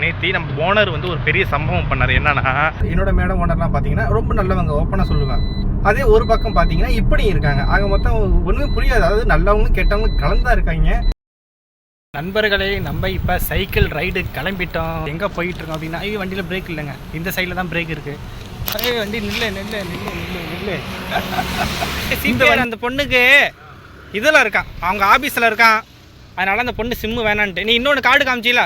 நேத்தி நம்ம ஓனர் வந்து ஒரு பெரிய சம்பவம் பண்ணாரு. என்னன்னா என்னோட மேடம் ஓனர்லாம் பார்த்தீங்கன்னா ரொம்ப நல்லவங்க ஓப்பனாக சொல்லுவேன் அதே ஒரு பக்கம் பார்த்தீங்கன்னா இப்படி இருக்காங்க. ஆக மொத்தம் ஒன்றுமே புரியாது. அதாவது நல்லவங்களும் கெட்டவங்களும் கலந்தா இருக்காங்க. நண்பர்களே நம்ம இப்போ சைக்கிள் ரைடு கிளம்பிட்டோம். எங்கே போயிட்டு இருக்கோம் அப்படின்னா ஐயோ வண்டியில் பிரேக் இல்லைங்க. இந்த சைடில் தான் பிரேக் இருக்கு. ஐயோ வண்டி நில்லு நில்லு நில்லு நில்லு நில்லு. இந்த அந்த பொண்ணுக்கு இதில் இருக்கான். அவங்க ஆஃபீஸில் இருக்கான். அதனால அந்த பொண்ணு சிம்மு வேணான்ட்டு. நீ இன்னொன்று கார்டு காமிச்சில.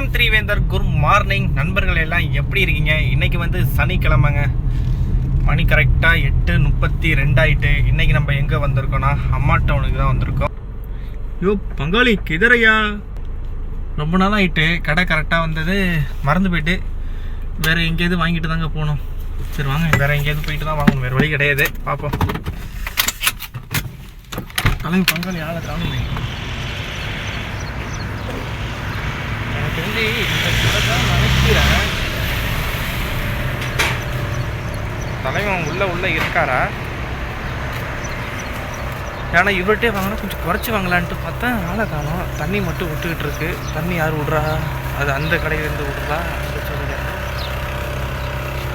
வணக்கம் த்ரீவேந்தர் குட் மார்னிங். நண்பர்கள் எல்லாம் எப்படி இருக்கீங்க? இன்னைக்கு வந்து சனிக்கிழமைங்க. மணி கரெக்டாக எட்டு முப்பத்தி ரெண்டாயிட்டு இன்னைக்கு நம்ம எங்கே வந்திருக்கோம்னா அம்மா டவுனுக்கு தான் வந்திருக்கோம். யோ பங்காளி கிதறையா? ரொம்ப நாள் ஆகிட்டு கடை கரெக்டாக வந்தது மறந்து போயிட்டு. வேற எங்கேயாவது வாங்கிட்டு தாங்க போகணும் சரி வாங்க வேறு எங்கேயாவது போயிட்டு தான் வாங்கணும். வேறு வழி கிடையாது. பார்ப்போம் கிளம்பி பங்காளி ஆளை காணும். மாதிரி இந்த கடை தான் நினைக்கிறேன் தலைவன் உள்ள உள்ள இருக்காரா? ஏன்னா இவர்கிட்டே வாங்கினா கொஞ்சம் குறைச்சி வாங்கலான்ட்டு பார்த்தா ஆளை காணோம். தண்ணி மட்டும் விட்டுக்கிட்டு இருக்கு. தண்ணி யார் விட்றா? அது அந்த கடையிலேருந்து விட்றா?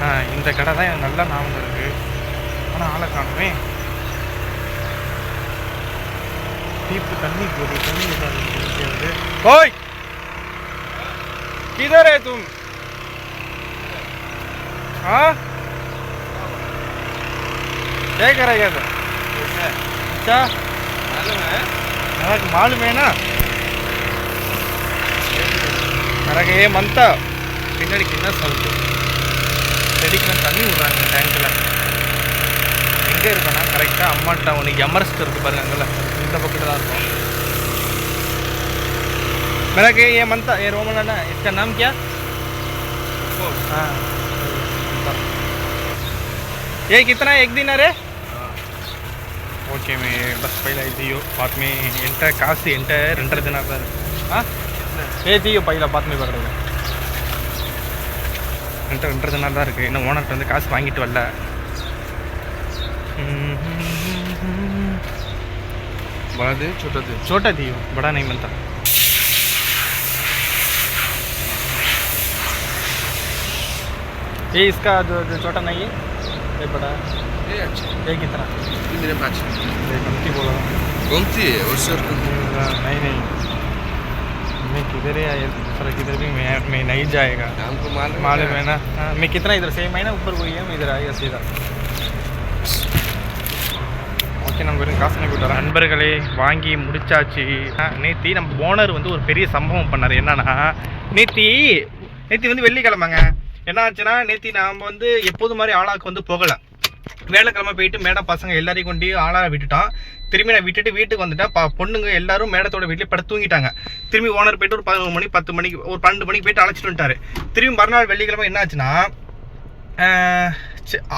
ஆ இந்த கடை தான் எனக்கு நல்லா ஞாபகம் இருக்கு. ஆனால் ஆளை காணுமே. டீப்பு தண்ணி போடு தண்ணி விடாது ஓய்! किधर है तुम हाँ क्या करेगा सर अच्छा मालूम है मेरा मालूम है ना எனக்கு ஏன் மந்தா பின்னாடி என்ன சவுண்டு செடிக்கு நான் தண்ணி விடுறாங்க டேங்கில் எங்கே இருக்கேன்னா கரெக்டாக அம்மாட்ட உனக்கு எமரஸ்ட் இருக்குது பாருங்க அங்கே இந்த பக்கத்தில் தான் இருக்கும். मेरा के ये मनता ये रोमन है ना इसका नाम क्या हाँ ये कितना है एक दिन अरे ओके मैं बस पहले दियो बाद में एंटर काशी एंटर रेंटर दिन आता हाँ ये दियो पहला बाद में पकड़ेगा ரெண்டர் ரெண்டரை தினம் தான் இருக்குது இன்னும் ஓனர்கிட்ட வந்து காசு வாங்கிட்டு வரல बड़ा दे छोटा दे छोटा दियो बड़ा नहीं बनता ये इसका जो जो छोटा नहीं है ये बड़ा है। ये अच्छा ये कितना ये मेरे पास ये कमती बोला गोमती है और सर नहीं नहीं मैं किधर ही आया दूसरा किधर भी मैं मैं नहीं जाएगा हमको मालूम मालूम है ना हाँ, मैं कितना इधर सेम है ना ऊपर कोई है मैं इधर आएगा सीधा ஓகே நம்ம வெறும் காசு அனுப்பி விட்டுறோம் நண்பர்களே வாங்கி முடிச்சாச்சு நேத்தி நம்ம ஓனர் வந்து ஒரு பெரிய சம்பவம் பண்ணார் என்னன்னா நேத்தி நேத்தி வந்து வெள்ளிக்கிழமைங்க என்ன ஆச்சுன்னா நாம் வந்து எப்போது மாதிரி ஆளாக்கு வந்து போகலை. வேலைக்கிழமை போயிட்டு மேடம் பசங்க எல்லாரையும் கொண்டு ஆளாக விட்டுட்டான். திரும்பி நான் விட்டுட்டு வீட்டுக்கு வந்துட்டேன். பா பொண்ணுங்க எல்லாரும் மேடத்தோட வீட்டில் படம் தூங்கிட்டாங்க. திரும்பி ஓனர் போயிட்டு ஒரு பதினொரு மணி பத்து மணிக்கு ஒரு பன்னெண்டு மணிக்கு போயிட்டு அழைச்சிட்டு வந்துட்டாரு. திரும்பி மறுநாள் வெள்ளிக்கிழமை என்ன ஆச்சுன்னா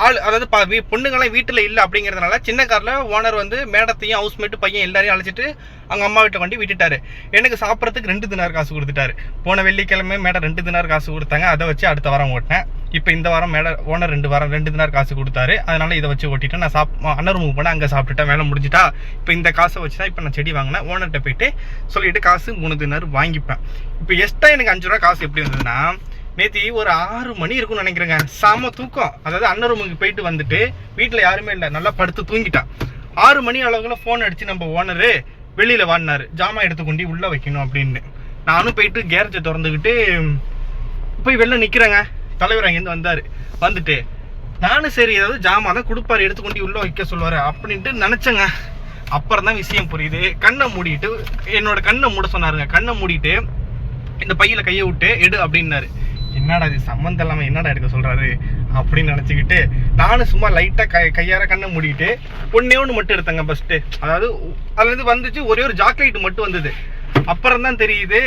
ஆள் அதாவது ப வீ பொண்ணுங்களாம் வீட்டில் இல்லை அப்படிங்கிறதுனால சின்ன காரில் ஓனர் வந்து மேடத்தையும் ஹவுஸ்மேட்டு பையன் எல்லாரையும் அழைச்சிட்டு அவங்க அம்மா வீட்டை கொண்டு விட்டுட்டாரு. எனக்கு சாப்பிட்றதுக்கு ரெண்டு தினார் காசு கொடுத்துட்டாரு. போன வெள்ளிக்கிழமை மேடம் ரெண்டு தினார் காசு கொடுத்தாங்க. அதை வச்சு அடுத்த வாரம் ஓட்டினேன். இப்போ இந்த வாரம் மேட ஓனர் ரெண்டு வாரம் ரெண்டு தினார் காசு கொடுத்தாரு. அதனால இதை வச்சு ஓட்டிட்டேன். நான் சாப் அன்னர் ரூமுக்கு பண்ணேன் அங்கே சாப்பிட்டுட்டேன் வேலை முடிஞ்சிட்டா. இப்போ இந்த காசை வச்சு தான் இப்போ நான் செடி வாங்கினேன். ஓனர்கிட்ட போயிட்டு சொல்லிட்டு காசு மூணு தினார் வாங்கிப்பேன். இப்போ எக்ஸ்ட்ரா எனக்கு அஞ்சு ரூபா காசு எப்படி வந்ததுன்னா நேத்தி ஒரு ஆறு மணி இருக்கும்னு நினைக்கிறேங்க. செம தூக்கம். அதாவது அண்ணன் ரூமுக்கு போயிட்டு வந்துட்டு வீட்டில் யாருமே இல்லை. நல்லா படுத்து தூங்கிட்டான் ஆறு மணி அளவுக்குள்ள ஃபோன் அடிச்சு நம்ம ஓனரு வெளியில வாடினாரு. ஜாமான் எடுத்து கொண்டு உள்ள வைக்கணும் அப்படின்னு. நானும் போயிட்டு கேரேஜை திறந்துக்கிட்டு போய் வெளில நிக்கிறேங்க. தலைவர் அங்கேருந்து வந்தாரு. வந்துட்டு நானும் சரி ஏதாவது ஜாமான் தான் கொடுப்பாரு. எடுத்துக்கொண்டி உள்ளே உள்ள வைக்க சொல்லுவாரு. அப்படின்ட்டு நினைச்சேங்க. அப்புறம் தான் விஷயம் புரியுது. கண்ணை மூடிட்டு என்னோட கண்ணை மூட சொன்னாருங்க. கண்ணை மூடிட்டு இந்த பையில கையை விட்டு எடு அப்படின்னாரு. என்னடா இது சம்மந்தம் இல்லாமல் என்னடா எடுக்க சொல்கிறாரு அப்படின்னு நினச்சிக்கிட்டு நானும் சும்மா லைட்டாக கை கையார கண்ணை மூடிட்டு ஒன்னே ஒன்று மட்டும் எடுத்தேங்க ஃபஸ்ட்டு அதாவது அதுலேருந்து வந்துச்சு ஒரே ஒரு ஜாக்லேட் மட்டும் வந்தது. அப்புறம் தான் தெரியுது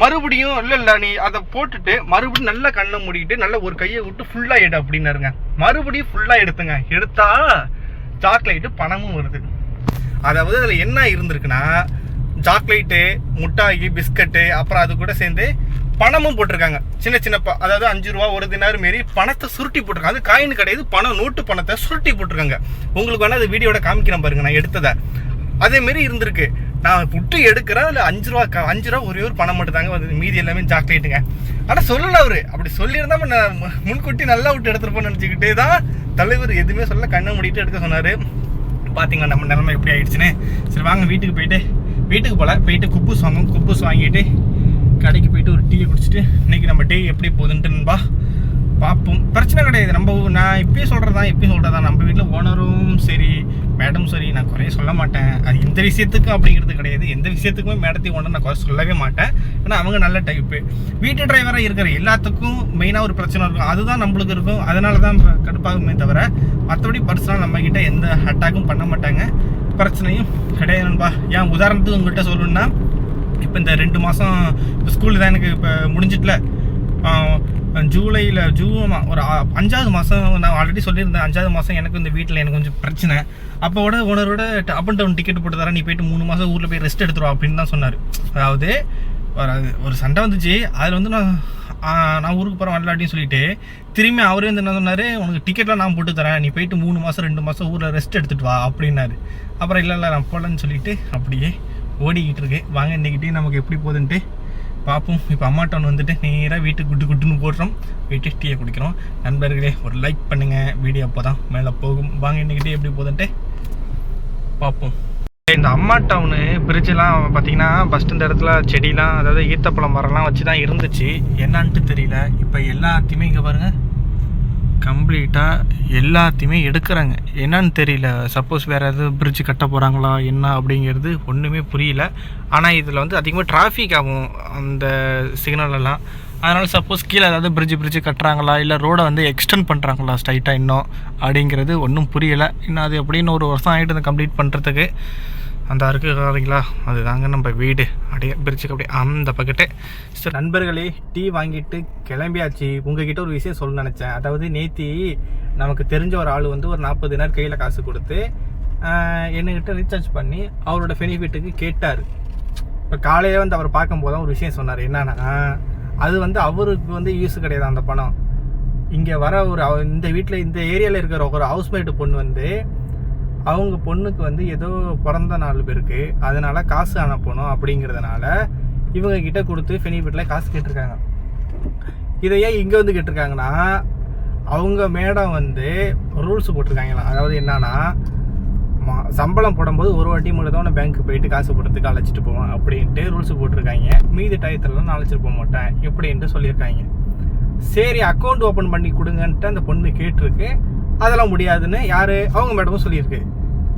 மறுபடியும் இல்லை இல்லை நீ அதை போட்டுட்டு மறுபடியும் நல்லா கண்ணை மூடிட்டு நல்லா ஒரு கையை விட்டு ஃபுல்லாக எடு அப்படின்னாருங்க. மறுபடியும் ஃபுல்லாக எடுத்துங்க. எடுத்தா சாக்லேட்டு பணமும் வருது. அதாவது அதில் என்ன இருந்திருக்குன்னா சாக்லேட்டு முட்டாயி பிஸ்கட்டு அப்புறம் அது கூட சேர்ந்து பணமும் போட்டிருக்காங்க. சின்ன சின்ன அதாவது அஞ்சு ரூபா ஒரு தினாறு மாரி பணத்தை சுருட்டி போட்டிருக்காங்க. அது காயின் கிடையாது பணம் நோட்டு பணத்தை சுருட்டி போட்டிருக்காங்க. உங்களுக்கு வேணா அது வீடியோட காமிக்கிறேன் பாருங்க நான் எடுத்ததை. அதே மாரி இருந்திருக்கு. நான் புட்டு எடுக்கிறேன் அதில் அஞ்சு ரூபா அஞ்சு ரூபா ஒரே ஒரு பணம் மட்டும் தாங்க வந்து மீதி எல்லாமே சாக்லேட்டுங்க ஆனால் சொல்லல அவரு. அப்படி சொல்லியிருந்தா நான் முன்கூட்டி நல்லா விட்டு எடுத்துருப்போம்னு நினச்சிக்கிட்டே தான் தலைவர் எதுவுமே சொல்ல கண்ணை மூடிட்டு எடுக்க சொன்னார். பார்த்தீங்களா நம்ம நிலைமை எப்படி ஆயிடுச்சுன்னு. சரி வாங்க வீட்டுக்கு போயிட்டு வீட்டுக்கு போகல போயிட்டு குப்பூஸ் வாங்கும் குப்பூஸ் வாங்கிட்டு கடைக்கு போயிட்டு ஒரு டீயை குடிச்சிட்டு இன்னைக்கு நம்ம டே எப்படி போகுதுன்ட்டுன்பா பார்ப்போம். பிரச்சனை கிடையாது. நம்ம நான் இப்பயும் சொல்கிறது தான் இப்பயும் சொல்கிறது தான் நம்ம வீட்டில் ஓனரும் சரி மேடம் சரி நான் குறைய சொல்ல மாட்டேன். அது எந்த விஷயத்துக்கும் அப்படிங்கிறது கிடையாது. எந்த விஷயத்துக்குமே மேடத்தையும் ஓனர் நான் குறை சொல்லவே மாட்டேன். ஏன்னா அவங்க நல்ல டைப்பு வீட்டு டிரைவராக இருக்கிற எல்லாத்துக்கும் மெயினாக ஒரு பிரச்சனை இருக்கும். அதுதான் நம்மளுக்கு இருக்கும். அதனால தான் கடுப்பாகுமே தவிர மற்றபடி பர்சனலாக நம்மக்கிட்ட எந்த அட்டாக்கும் பண்ண மாட்டாங்க. பிரச்சனையும் கிடையாது நண்பா. ஏன் உதாரணத்துக்கு உங்கள்கிட்ட சொல்லணுன்னா இப்போ இந்த ரெண்டு மாதம் இப்போ ஸ்கூல் தான் எனக்கு இப்போ முடிஞ்சிட்டல. ஜூலையில் ஜூன் ஒரு அஞ்சாவது மாதம் நான் ஆல்ரெடி சொல்லியிருந்தேன். அஞ்சாவது மாதம் எனக்கு இந்த வீட்டில் எனக்கு கொஞ்சம் பிரச்சனை. அப்போட ஓனரோட அப் அண்ட் டவுன் டிக்கெட் போட்டு தரேன். நீ போயிட்டு மூணு மாதம் ஊரில் போய் ரெஸ்ட் எடுத்துருவா அப்படின்னு தான் சொன்னார். அதாவது ஒரு ஒரு சண்டை வந்துச்சு. அதில் வந்து நான் நான் ஊருக்கு போகிறேன் வரல அப்படின்னு சொல்லிட்டு திரும்பி அவரே வந்து என்ன சொன்னார்? உனக்கு டிக்கெட்லாம் நான் போட்டு தரேன். நீ போயிட்டு மூணு மாதம் ரெண்டு மாதம் ஊரில் ரெஸ்ட் எடுத்துகிட்டு வா அப்படின்னாரு. அப்புறம் இல்லை இல்லை நான் போகலன்னு சொல்லிட்டு அப்படியே ஓடிக்கிட்டு இருக்கு வாங்க இன்றைக்கிட்டே நமக்கு எப்படி போகுதுன்ட்டு பார்ப்போம் இப்போ அம்மா டவுன் வந்துட்டு நேராக வீட்டுக்கு குட்டு குட்டுன்னு போடுறோம். வீட்டு டீயை குடிக்கிறோம். நண்பர்களே ஒரு லைக் பண்ணுங்கள் வீடியோ அப்போ தான் மேலே போகும். வாங்க இன்றைக்கிட்டே எப்படி போகுதுன்ட்டு பார்ப்போம் இந்த அம்மா டவுனு பிரிட்ஜெலாம் பார்த்தீங்கன்னா ஃபஸ்ட் இந்த இடத்துல செடிலாம் அதாவது ஈத்தப்பழம் மரம்லாம் வச்சு தான் இருந்துச்சு. என்னான்ட்டு தெரியல. இப்போ எல்லாத்தையுமே இங்கே பாருங்கள் கம்ப்ளீட்டாக எல்லாத்தையுமே எடுக்கிறாங்க. என்னன்னு தெரியல. சப்போஸ் வேறு எதுவும் பிரிட்ஜ் கட்ட போகிறாங்களா என்ன அப்படிங்கிறது ஒன்றுமே புரியல. ஆனால் இதில் வந்து அதிகமாக டிராஃபிக் ஆகும் அந்த சிக்னலெல்லாம் அதனால் சப்போஸ் கீழே ஏதாவது பிரிட்ஜ் பிரிட்ஜ் கட்டுறாங்களா இல்லை ரோடை வந்து எக்ஸ்டெண்ட் பண்ணுறாங்களா ஸ்ட்ரைட்டாக இன்னும் அப்படிங்கிறது ஒன்றும் புரியலை. இன்னும் அது எப்படின்னு ஒரு வருஷம் ஆகிட்டு கம்ப்ளீட் பண்ணுறதுக்கு அந்த அருக்கு பாருங்களா அதுதாங்க நம்ம வீடு. அப்படியே பிரிச்சுக்க அப்படியே அந்த பக்கெட்டு சார் நண்பர்களே டீ வாங்கிட்டு கிளம்பியாச்சு. உங்ககிட்ட ஒரு விஷயம் சொல்ல நினச்சேன். அதாவது நேத்தி நமக்கு தெரிஞ்ச ஒரு ஆள் வந்து ஒரு நாற்பது நேரம் கையில் காசு கொடுத்து ஆஹ், ரீசார்ஜ் பண்ணி அவரோட பெனிஃபிட்டுக்கு கேட்டார். இப்போ காலையில் வந்து அவர் பார்க்கும்போது தான் ஒரு விஷயம் சொன்னார். என்னன்னா அது வந்து அவருக்கு வந்து யூஸ் கிடையாது அந்த பணம். இங்கே வர ஒரு இந்த வீட்டில் இந்த ஏரியாவில் இருக்கிற ஒரு ஹவுஸ்மேட்டு பொண்ணு வந்து அவங்க பொண்ணுக்கு வந்து ஏதோ பிறந்த நாள் பேருக்கு அதனால காசு அனுப்பணும் அப்படிங்கிறதுனால இவங்க கிட்ட கொடுத்து பெனிஃபிட்டில் காசு கேட்டிருக்காங்க. இதை ஏன் இங்கே வந்து கேட்டிருக்காங்கன்னா அவங்க மேடம் வந்து ரூல்ஸ் போட்டிருக்காங்களாம் அதாவது என்னன்னா மா- சம்பளம் போடும்போது ஒரு வாட்டி மட்டும் தான் பேங்க்கு போயிட்டு காசு போடுறதுக்கு அழைச்சிட்டு போவேன் அப்படின்ட்டு ரூல்ஸ் போட்டிருக்காங்க. மீதி டயத்துலலாம் நான் அழைச்சிட்டு போக மாட்டேன். எப்படின்ட்டு சொல்லியிருக்காங்க. சரி அக்கௌண்ட் ஓப்பன் பண்ணி கொடுங்கன்ட்டு அந்த பொண்ணு கேட்டிருக்கு. அதெல்லாம் முடியாதுன்னு யார்? அவங்க மேடமும் சொல்லியிருக்கு.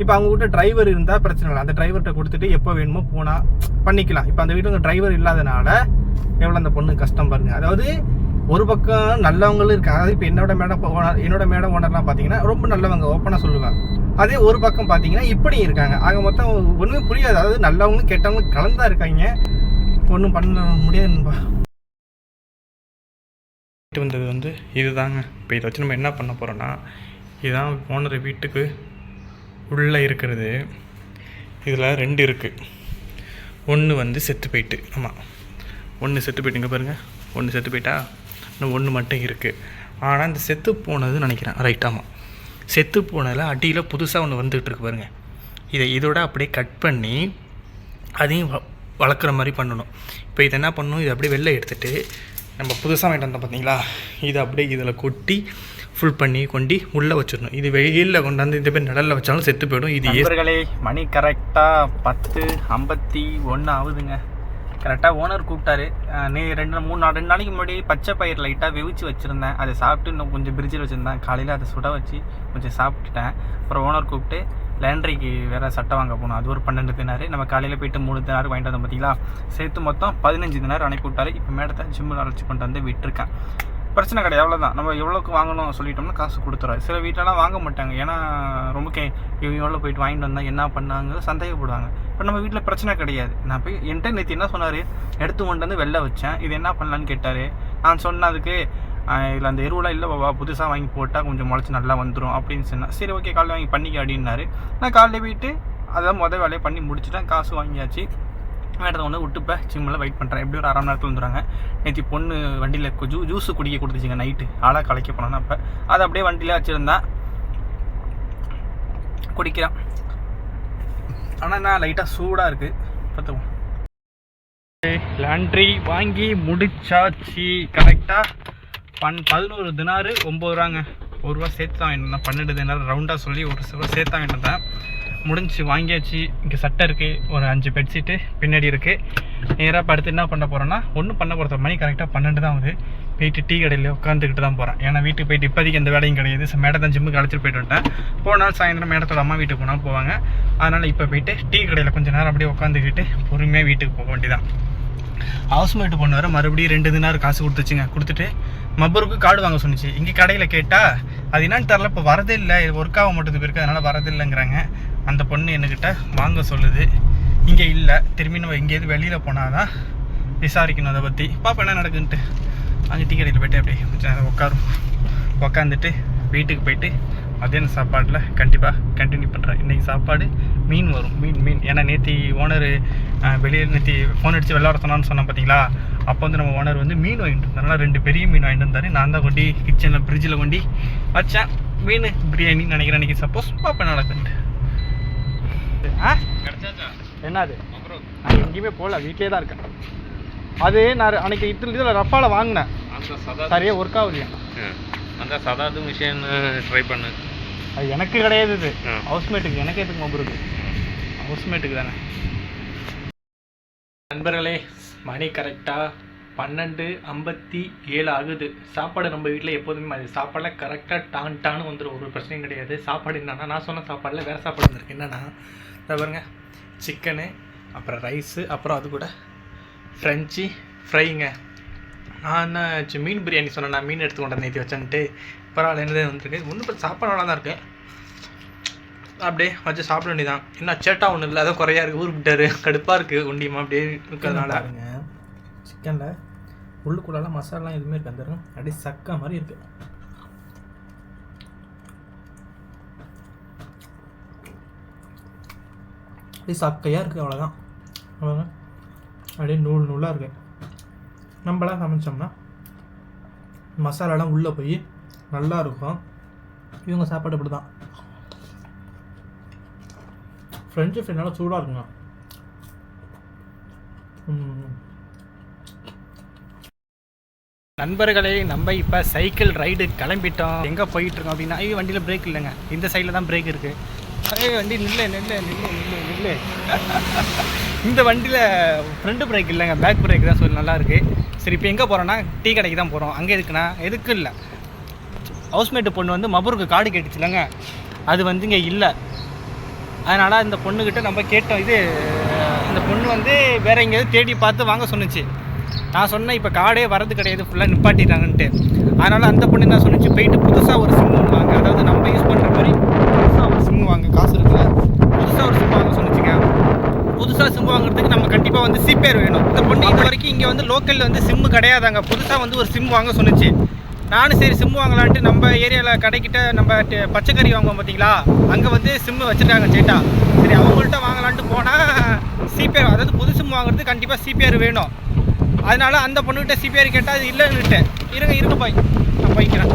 இப்போ அவங்ககிட்ட டிரைவர் இருந்தால் பிரச்சனை இல்லை. அந்த டிரைவர்கிட்ட கொடுத்துட்டு எப்போ வேணுமோ போனால் பண்ணிக்கலாம். இப்போ அந்த வீட்டில் டிரைவர் இல்லாதனால எவ்வளோ அந்த பொண்ணு கஷ்டம் பாருங்க. அதாவது ஒரு பக்கம் நல்லவங்களும் இருக்காங்க. அதாவது இப்போ என்னோட மேடம் ஓனர் என்னோட மேடம் ஓனர்லாம் பார்த்தீங்கன்னா ரொம்ப நல்லவங்க ஓப்பனாக சொல்லுவேன் அதே ஒரு பக்கம் பார்த்தீங்கன்னா இப்படி இருக்காங்க. ஆக மொத்தம் ஒன்றுமே புரியாது. அதாவது நல்லவங்களும் கெட்டவங்களும் கலந்தா இருக்காங்க. ஒன்றும் பண்ண முடியாதுன்பா வந்தது வந்து இதுதாங்க. இப்போ இதை வச்சு நம்ம என்ன பண்ண போகிறோன்னா இதுதான் ஓனர் வீட்டுக்கு உள்ளே இருக்கிறது. இதில் ரெண்டு இருக்குது ஒன்று வந்து செத்து போயிட்டு. ஆமாம் ஒன்று செத்து போயிட்டுங்க பாருங்கள் ஒன்று செத்து போயிட்டா? இன்னும் ஒன்று மட்டும் இருக்குது ஆனால் இந்த செத்து போனது நினைக்கிறேன். ரைட் ஆமாம் செத்து போனதில் அடியில் புதுசாக ஒன்று வந்துகிட்டு இருக்கு பாருங்கள் இதை இதோட அப்படியே கட் பண்ணி அதையும் வ- வளர்க்குற மாதிரி பண்ணணும். இப்போ இதை என்ன பண்ணணும்? இதை அப்படியே வெளில எடுத்துகிட்டு நம்ம புதுசாக வாங்கிட்டு வந்தோம் பார்த்தீங்களா இதை அப்படியே இதில் கொட்டி ஃபுல் பண்ணி கொண்டு உள்ளே வச்சிடணும். இது வெயிலில் கொண்டாந்து இந்த பேர் நிழலில் வச்சாலும் செத்து போயிடும். இது நண்பர்களே மணி கரெக்டாக பத்து ஐம்பத்தி ஒன்று ஆகுதுங்க. கரெக்டாக ஓனர் கூப்பிட்டாரு. நீ ரெண்டு மூணு நாள் ரெண்டு நாளைக்கு முன்னாடி பச்சை பயிர் லைட்டாக வெவிச்சு வச்சுருந்தேன். அதை சாப்பிட்டு இன்னும் கொஞ்சம் பிரிட்ஜில் வச்சுருந்தேன். காலையில் அதை சுட வச்சு கொஞ்சம் சாப்பிட்டுட்டேன். அப்புறம் ஓனர் கூப்பிட்டு லேண்ட்ரிக்கு வேறு சட்டை வாங்க போகணும். அது ஒரு பன்னெண்டு தினார் நம்ம காலையில் போயிட்டு மூணு தினார் வாங்கிட்டு வந்தோம் பார்த்தீங்களா சேர்த்து மொத்தம் பதினஞ்சு தினார் அனுப்பி விட்டாரு. இப்போ மேடத்தை ஜிம்மில் அழைச்சி கொண்டு வந்து விட்டுருக்கேன். பிரச்சனை கிடையாது. அவ்வளோதான் நம்ம எவ்வளோக்கு வாங்கணும் சொல்லிட்டோம்னா காசு கொடுத்துறாரு. சில வீட்டிலலாம் வாங்க மாட்டாங்க. ஏன்னா ரொம்ப கே இவங்க எவ்வளோ போயிட்டு வாங்கிட்டு வந்தால் என்ன பண்ணாங்க சந்தேகப்படுவாங்க. இப்போ நம்ம வீட்டில் பிரச்சனை கிடையாது. நான் போய் என்கிட்ட நேற்று என்ன சொன்னார்? எடுத்து கொண்டு வந்து வெளில வச்சேன். இது என்ன பண்ணலான்னு கேட்டார். நான் சொன்னதுக்கு இதில் அந்த எருவெலாம் இல்லை பாபா புதுசாக வாங்கி போட்டால் கொஞ்சம் முளைச்சி நல்லா வந்துடும் அப்படின்னு சொன்னேன் சரி ஓகே காலையில் வாங்கி பண்ணிக்க அப்படின்னாரு. நான் காலையில் போயிட்டு அதான் மொதல் வேலையை பண்ணி முடிச்சுட்டேன். காசு வாங்கியாச்சு. மேடத்தை ஒன்று விட்டுப்பேன் ஜிம்மில் வெயிட் பண்ணுறேன் எப்படி ஒரு அரை மணி நேரத்தில் வந்துடுறாங்க நேற்று பொண்ணு வண்டியில் ஜூ ஜூஸு குடிக்க கொடுத்துச்சிங்க நைட்டு ஆளாக கலைக்க போனோன்னா அப்போ. அதை அப்படியே வண்டியில் வச்சுருந்தேன் குடிக்கிறான். ஆனால் என்ன லைட்டாக சூடாக இருக்குது பார்த்துக்கோ. லாண்ட்ரி வாங்கி முடிச்சாச்சு. கரெக்டாக பன் பதினோரு தினாறு ஒம்பது ரூபாங்க ஒரு ரூபா சேர்த்து தான் வேணும் பன்னெண்டு தினாறு ரவுண்டாக சொல்லி ஒரு ரூபா சேர்த்து தான் வந்தேன். முடிஞ்சு வாங்கியாச்சு. இங்கே சட்டை இருக்குது ஒரு அஞ்சு பெட்ஷீட்டு பின்னாடி இருக்குது நேராக படுத்து என்ன பண்ண போகிறேன்னா ஒன்றும் பண்ண போகிறது மணி கரெக்டாக பன்னெண்டு தான் ஆகுது. போயிட்டு டீ கடையில் உட்காந்துக்கிட்டு தான் போகிறேன் ஏன்னா வீட்டுக்கு போயிட்டு இப்போதைக்கு எந்த வேலையும் கிடையாது. ஸோ மேடம் தான் ஜிம்முக்கு அழைச்சிட்டு போயிட்டு வந்துட்டேன். போனால் சாயந்தரம் மேடத்தோட அம்மா வீட்டுக்கு போனால் போவாங்க. அதனால் இப்போ போயிட்டு டீ கடையில் கொஞ்சம் நேரம் அப்படியே உட்காந்துக்கிட்டு பொறுமையாக வீட்டுக்கு போக வேண்டியதான் ஹவுஸ்மேட்டு பொண்ணு வர மறுபடியும் ரெண்டு தினார் காசு கொடுத்துச்சுங்க. கொடுத்துட்டு மப்பருக்கு கார்டு வாங்க சொன்னிச்சு. இங்கே கடையில் கேட்டால் அது என்னன்னு தெரில இப்போ வரதே இல்லை. ஒர்க் ஆக மாட்டேது போயிருக்கு அதனால் வரதே இல்லைங்கிறாங்க. அந்த பொண்ணு என்கிட்ட வாங்க சொல்லுது. இங்கே இல்லை. திரும்பி நம்ம எங்கேயாவது வெளியில் போனால் தான் விசாரிக்கணும் அதை பற்றி பாப்பா என்ன நடக்குன்ட்டு. அங்கே டீ கடையில் போய்ட்டு அப்படியே கொஞ்சம் நேரம் உட்காரும் உட்காந்துட்டு வீட்டுக்கு போயிட்டு மதியானம் சாப்பாட்டில் கண்டிப்பாக கண்டினியூ பண்ணுறேன் இன்றைக்கி சாப்பாடு மீன் வரும் மீன் மீன். ஏன்னா நேற்று ஓனர் வெளியே நேற்று ஃபோன் அடித்து விளாட சொன்னான்னு சொன்னேன் பார்த்தீங்களா அப்போ வந்து நம்ம ஓனர் வந்து மீன் வாங்கிட்டு வந்தாருனால ரெண்டு பெரிய மீன் வாங்கிட்டு வந்தார். நான் தான் கொண்டு கிச்சனில் ஃப்ரிட்ஜில் கொண்டு வச்சேன். மீன் பிரியாணி நினைக்கிறேன் அன்றைக்கி சப்போஸ் பார்ப்பேன் நடக்குன்ட்டு ஆ? என்னது? நான் எங்கேயுமே போகல. வீட்டிலே தான் இருக்கேன். அது நான் அன்னைக்கு இதில் இதில் ரஃபால வாங்கினேன். சரியாக ஒர்க் ஆகலையா. அந்த சதாது மிஷின் ட்ரை பண்ணு. அது எனக்கு கிடையாது இது. ஹவுஸ்மேட்டுக்கு எனக்கு எதுக்கு மொபைல் இருக்கு ஹவுஸ்மேட்டுக்கு தானே. நண்பர்களே மணி கரெக்டாக பன்னெண்டு ஐம்பத்தி ஏழு ஆகுது. சாப்பாடு நம்ம வீட்டில் எப்போதுமே அது சாப்பாடில் கரெக்டாக டான் டான்னு வந்துடும் ஒரு பிரச்சனையும் கிடையாது. சாப்பாடு என்னன்னா நான் சொன்ன சாப்பாடில் வேறு சாப்பாடு வந்திருக்கு. என்னென்னா இதை பாருங்க. சிக்கனு அப்புறம் ரைஸு அப்புறம் அது கூட ஃப்ரெஞ்சு ஃப்ரைங்க நான் மீன் பிரியாணி சொன்னேன் நான் மீன் எடுத்து கொண்டு நேற்று வச்சேன்ட்டு பரவாயில்ல என்னது வந்துருக்கு. ஒன்றும் சாப்பாடு நல்லா தான் இருக்கேன் அப்படியே வச்சு சாப்பிட வேண்டியதான் என்ன சேட்டா ஒன்றும் இல்லை. அதான் குறையா இருக்குது ஊருக்கு விட்டாரு கடுப்பாக இருக்குது ஒண்டியமாக அப்படியே இருக்கிறதுனால. பாருங்க. சிக்கனில் உள்ளுக்குள்ளாலாம் மசாலாலாம் எதுவுமே இருக்கு. அந்த அப்படியே சக்கா மாதிரி இருக்குது அப்படியே சக்கையாக இருக்குது அவ்வளோதான் அவ்வளோதான் அப்படியே நூல் நூலாக இருக்குது நம்மளாம் சமைச்சோம்னா மசாலாலாம் உள்ளே போய் நல்லா இருக்கும் இவங்க சாப்பாடு இப்படி தான் ஃப்ரெஞ்சு ஃப்ரை நல்லா சூடாக இருக்குங்க. நண்பர்களே நம்ம இப்போ சைக்கிள் ரைடு கிளம்பிட்டோம். எங்கே போயிட்டு இருக்கோம் அப்படின்னா ஐயோ வண்டியில் பிரேக் இல்லைங்க. இந்த சைடில் தான் பிரேக் இருக்குது ஐயோ வண்டி நில்ல நில்ல நில்லு நில்ல நில்ல. இந்த வண்டியில் ஃப்ரண்ட் பிரேக் இல்லைங்க பேக் பிரேக் தான் சொல்லி நல்லா இருக்கு. சரி இப்போ எங்கே போகிறோன்னா டீ கடைக்கு தான் போகிறோம் அங்கே எதுக்குன்னா எதுக்கு இல்லை. ஹவுஸ்மேட்டு பொண்ணு வந்து மபூருக்கு கார்டு கேட்டுச்சுலங்க. அது வந்து இங்கே இல்லை. அதனால் இந்த பொண்ணுக்கிட்ட நம்ம கேட்டோம் இது இந்த பொண்ணு வந்து வேற எங்கேயாவது தேடி பார்த்து வாங்க சொன்னுச்சு. நான் சொன்னேன் இப்போ கார்டே வரது கிடையாது ஃபுல்லாக நிப்பாட்டிட்டாங்கன்ட்டு. அதனால் அந்த பொண்ணு என்ன சொன்னுச்சு போயிட்டு புதுசாக ஒரு சிம் ஒன்று வாங்க. அதாவது நம்ம யூஸ் பண்ணுற மாதிரி புதுசாக ஒரு சிம் வாங்க காசு இருக்குல்ல. புதுசாக ஒரு சிம் வாங்க சொன்னுச்சுங்க. புதுசாக சிம் வாங்குறதுக்கு நம்ம கண்டிப்பாக வந்து சிபேர் வேணும். இந்த பொண்ணு இது வரைக்கும் இங்கே வந்து லோக்கலில் வந்து சிம்மு கிடையாதாங்க. புதுசாக வந்து ஒரு சிம் வாங்க சொன்னுச்சு. நானும் சரி சிம்மு வாங்கலான்ட்டு நம்ம ஏரியாவில் கடைக்கிட்ட நம்ம பச்சைக்கறி வாங்குவோம் பார்த்தீங்களா அங்கே வந்து சிம்மு வச்சுருக்காங்க சேட்டா. சரி அவங்கள்ட்ட வாங்கலான்ட்டு போனால் சிபிஆர் அதாவது புது சிம் வாங்குறது கண்டிப்பாக சிபிஆர் வேணும். அதனால அந்த பொண்ணுகிட்ட சிபிஆர் கேட்டால் அது இல்லைன்னுட்டேன் இருங்க இருங்க போய். நான் போய்க்கிறேன்.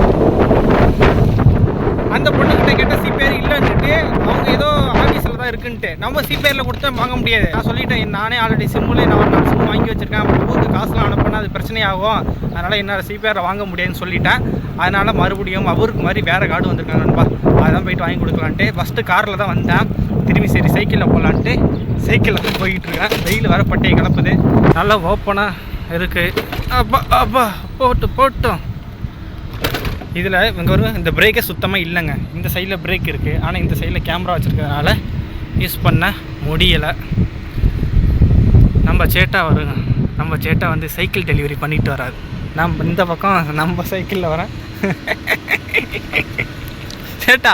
அந்த பொண்ணுகிட்ட கேட்டால் சிபிஆர் இல்லைன்னுட்டு அவங்க ஏதோ ஆஃபீஸில் தான் இருக்குன்ட்டு. நம்ம சிபிஆரில் கொடுத்தா வாங்க முடியாது. நான் சொல்லிட்டேன் நானே ஆல்ரெடி சிம்மில் நான் நான் சிம் வாங்கி வச்சிருக்கேன். அப்புறம் ஊருக்கு காசுலாம் அனுப்பினா அது பிரச்சனையாகும். அதனால் என்னால் சிபிஆரை வாங்க முடியாதுன்னு சொல்லிட்டேன். அதனால் மறுபடியும் அவருக்கு மாதிரி வேறு கார்டு வந்திருக்காங்க நண்பா. அதான் போயிட்டு வாங்கி கொடுக்கலான்ட்டு. ஃபஸ்ட்டு காரில் தான் வந்தேன். திரும்பி சரி சைக்கிளில் போகலான்ட்டு சைக்கிளில் தான் போயிட்டுருக்கேன் வெயில் வர பட்டையை கிளப்புது. நல்லா ஓப்பனாக இருக்குது அப்பா அப்பா போட்டு போட்டோம் இதில் இங்கே ஒரு இந்த பிரேக்கே சுத்தமாக இல்லைங்க. இந்த சைடில் பிரேக் இருக்குது ஆனால் இந்த சைடில் கேமரா வச்சுருக்கிறதுனால யூஸ் பண்ண முடியலை. நம்ம சேட்டா வருங்க. நம்ம சேட்டா வந்து சைக்கிள் டெலிவரி பண்ணிட்டு வராது. நம்ம இந்த பக்கம் நம்ம சைக்கிளில் வரேன் சேட்டா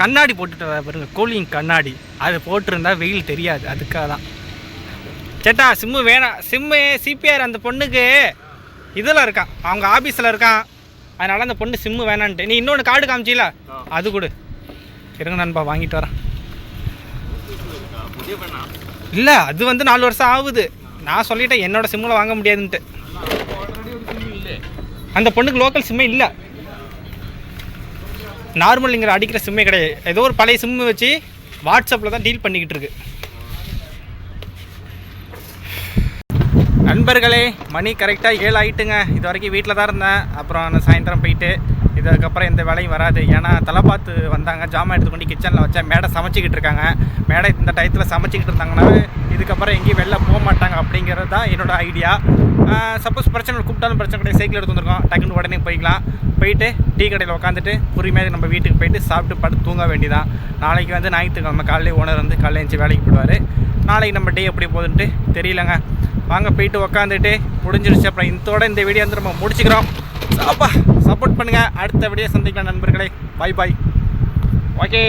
கண்ணாடி போட்டுட்டு வர பாருங்க. கூலிங் கண்ணாடி. அது போட்டிருந்தா வெயில் தெரியாது. அதுக்காக தான். சேட்டா சிம்மு வேணாம் சிம்மு சிபிஆர் அந்த பொண்ணுக்கு இதில் இருக்கான். அவங்க ஆஃபீஸில் இருக்கான். அதனால அந்த பொண்ணு சிம்மு வேணான்ட்டு. நீ இன்னொன்று கார்டு காமிச்சில? அது கொடு. இருங்க நண்பா வாங்கிட்டு வரேன். இல்லை அது வந்து நாலு வருஷம் ஆகுது. நான் சொல்லிட்டேன் என்னோட சிம்மில் வாங்க முடியாதுன்ட்டு. அந்த பொண்ணுக்கு லோக்கல் சிம்மே இல்லை. நார்மல் இங்கே அடிக்கிற சிம்மே கிடையாது. ஏதோ ஒரு பழைய சிம்மு வச்சு வாட்ஸ்அப்பில் தான் டீல் பண்ணிக்கிட்டு இருக்கு. நண்பர்களே மணி கரெக்டாக ஏழு ஆகிட்டுங்க இது வரைக்கும் வீட்டில் தான் இருந்தேன். அப்புறம் நான் சாயந்தரம் போயிட்டு இதுக்கப்புறம் எந்த வேலையும் வராது. ஏன்னா தலைப்பாத்து வந்தாங்க. ஜாமான் எடுத்துக்கொண்டு கிச்சனில் வச்சா மேடை சமைச்சிக்கிட்டு இருக்காங்க. மேடை இந்த டயத்தில் சமைச்சிக்கிட்டு இருந்தாங்கன்னா இதுக்கப்புறம் எங்கேயும் வெளில போக மாட்டாங்க அப்படிங்கிறது தான் என்னோடய ஐடியா சப்போஸ் பிரச்சனை கூப்பிட்டாலும் பிரச்சனை கிடையாது. சைக்கிள் எடுத்து வந்திருக்கோம். டக்குன்னு உடனே போய்க்கலாம். போயிட்டு டீ கடையில் உட்காந்துட்டு பொறுமையாக நம்ம வீட்டுக்கு போயிட்டு சாப்பிட்டு படுத்து தூங்க வேண்டியதான் நாளைக்கு வந்து ஞாயிற்றுக்கிழமை காலையில் ஓனர் வந்து காலையில் எழுந்து வேலைக்கு போயிடுவார். நாளைக்கு நம்ம டே எப்படி போகுதுன்ட்டு தெரியலங்க. வாங்க போயிட்டு உக்காந்துட்டு முடிஞ்சிருச்சு. அப்புறம் இதோட இந்த வீடியோ வந்து நம்ம முடிச்சுக்கிறோம். சாப்பா. சப்போர்ட் பண்ணுங்கள் அடுத்த வீடியோ சந்திக்கலாம் நண்பர்களே. Bye bye okay.